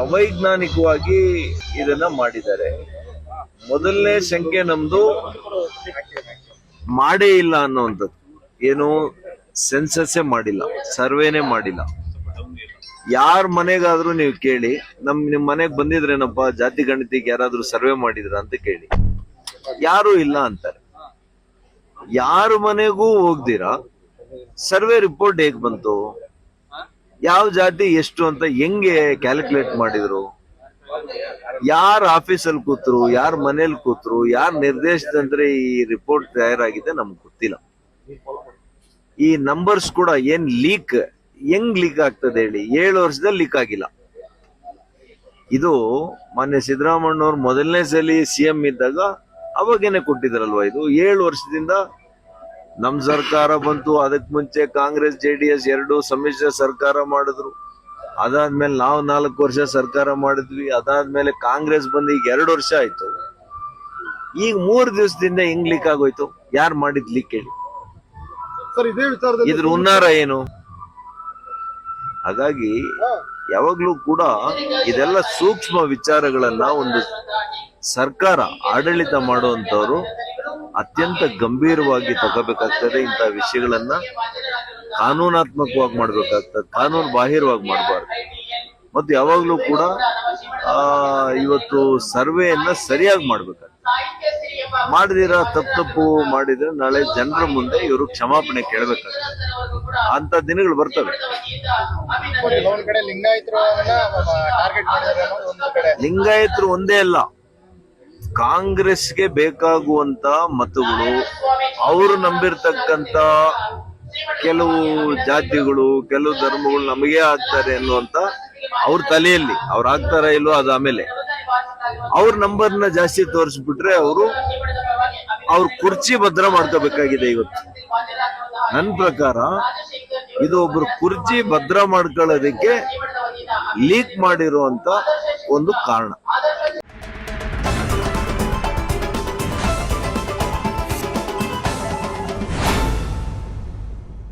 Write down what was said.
ಅವೈಜ್ಞಾನಿಕವಾಗಿ ಇದನ್ನ ಮಾಡಿದ್ದಾರೆ. ಮೊದಲನೇ ಸಂಖ್ಯೆ ನಮ್ದು ಮಾಡೇ ಇಲ್ಲ ಅನ್ನೋಂಥದ್ದು ಏನು ಸೆನ್ಸಸ್ಸೇ ಮಾಡಿಲ್ಲ, ಸರ್ವೇನೇ ಮಾಡಿಲ್ಲ. ಯಾರ ಮನೆಗಾದ್ರೂ ನೀವು ಕೇಳಿ, ನಮ್ ನಿಮ್ ಮನೆಗ್ ಬಂದಿದ್ರೇನಪ್ಪ, ಜಾತಿ ಗಣಿತಿಗೆ ಯಾರಾದ್ರೂ ಸರ್ವೆ ಮಾಡಿದ್ರ ಅಂತ ಕೇಳಿ. ಯಾರು ಇಲ್ಲ ಅಂತಾರೆ. ಯಾರ ಮನೆಗೂ ಹೋಗ್ದಿರಾ, ಸರ್ವೆ ರಿಪೋರ್ಟ್ ಹೇಗ್ ಬಂತು? ಯಾವ ಜಾತಿ ಎಷ್ಟು ಅಂತ ಹೆಂಗೆ ಕ್ಯಾಲ್ಕುಲೇಟ್ ಮಾಡಿದ್ರು? ಯಾರ ಆಫೀಸಲ್ಲಿ ಕೂತ್ರು, ಯಾರ ಮನೇಲಿ ಕೂತ್ರು, ಯಾರ ನಿರ್ದೇಶದಂದ್ರೆ ಈ ರಿಪೋರ್ಟ್ ತಯಾರಾಗಿದೆ ನಮ್ಗೆ ಗೊತ್ತಿಲ್ಲ. ಈ ನಂಬರ್ಸ್ ಕೂಡ ಏನ್ ಲೀಕ್ ಹೆಂಗ್ ಲೀಕ್ ಆಗ್ತದೆ ಹೇಳಿ? ಏಳು ವರ್ಷದಲ್ಲಿ ಲೀಕ್ ಆಗಿಲ್ಲ. ಇದು ಮಾನ್ಯ ಸಿದ್ದರಾಮಣ್ಣವ್ರು ಮೊದಲನೇ ಸಲ ಸಿ ಎಂ ಇದ್ದಾಗ ಅವಾಗೇನೆ ಕೊಟ್ಟಿದ್ರಲ್ವಾ ಇದು? ಏಳು ವರ್ಷದಿಂದ ನಮ್ ಸರ್ಕಾರ ಬಂತು ಅದಕ್ ಮುಂಚೆ ಕಾಂಗ್ರೆಸ್ ಜೆ ಡಿ ಎಸ್ ಎರಡು ಸಮ್ಮಿಶ್ರ ಸರ್ಕಾರ ಮಾಡಿದ್ರು. ಅದಾದ್ಮೇಲೆ ನಾವು ನಾಲ್ಕು ವರ್ಷ ಸರ್ಕಾರ ಮಾಡಿದ್ವಿ ಅದಾದ್ಮೇಲೆ ಕಾಂಗ್ರೆಸ್ ಬಂದು ಈಗ ಎರಡು ವರ್ಷ ಆಯ್ತು. ಈಗ ಮೂರ್ ದಿವಸದಿಂದ ಹೆಂಗ್ ಲೀಕ್ ಆಗೋಯ್ತು. ಯಾರು ಮಾಡಿದ್ ಲೀಕ್ ಹೇಳಿ? ಇದ್ರ ಹುನ್ನಾರ ಏನು? ಹಾಗಾಗಿ ಯಾವಾಗ್ಲೂ ಕೂಡ ಇದೆಲ್ಲ ಸೂಕ್ಷ್ಮ ವಿಚಾರಗಳನ್ನ ಒಂದು ಸರ್ಕಾರ ಆಡಳಿತ ಮಾಡುವಂತವ್ರು ಅತ್ಯಂತ ಗಂಭೀರವಾಗಿ ತಗೋಬೇಕಾಗ್ತದೆ ಇಂಥ ವಿಷಯಗಳನ್ನ ಕಾನೂನಾತ್ಮಕವಾಗಿ ಮಾಡ್ಬೇಕಾಗ್ತದೆ ಕಾನೂನು ಬಾಹಿರವಾಗಿ ಮಾಡಬಾರ್ದು. ಮತ್ತು ಯಾವಾಗಲೂ ಕೂಡ ಆ ಇವತ್ತು ಸರ್ವೆಯನ್ನ ಸರಿಯಾಗಿ ಮಾಡ್ಬೇಕಾಗ್ತದೆ. ಮಾಡಿದಿರ ತಪ್ಪು ತಪ್ಪು ಮಾಡಿದ್ರೆ ನಾಳೆ ಜನರ ಮುಂದೆ ಇವರು ಕ್ಷಮಾಪಣೆ ಕೇಳಬೇಕಾಗ್ತದೆ. ಅಂತ ದಿನಗಳು ಬರ್ತವೆ. ಲಿಂಗಾಯತರು ಒಂದೇ ಅಲ್ಲ. ಕಾಂಗ್ರೆಸ್ಗೆ ಬೇಕಾಗುವಂತ ಮತಗಳು, ಅವರು ನಂಬಿರ್ತಕ್ಕಂತ ಕೆಲವು ಜಾತಿಗಳು, ಕೆಲವು ಧರ್ಮಗಳು ನಮಗೆ ಆಗ್ತಾರೆ ಅನ್ನುವಂತ ಅವ್ರ ತಲೆಯಲ್ಲಿ, ಅವ್ರು ಆಗ್ತಾರ ಇಲ್ವೋ ಅದು ಆಮೇಲೆ. ಅವ್ರ ನಂಬರ್ನ ಜಾಸ್ತಿ ತೋರಿಸ್ಬಿಟ್ರೆ ಅವರು ಅವ್ರ ಕುರ್ಚಿ ಭದ್ರ ಮಾಡ್ಕೋಬೇಕಾಗಿದೆ ಇವತ್ತು. ನನ್ನ ಪ್ರಕಾರ ಇದು ಒಬ್ರು ಕುರ್ಚಿ ಭದ್ರ ಮಾಡ್ಕೊಳ್ಳೋದಕ್ಕೆ ಲೀಕ್ ಮಾಡಿರುವಂತ ಒಂದು ಕಾರಣ.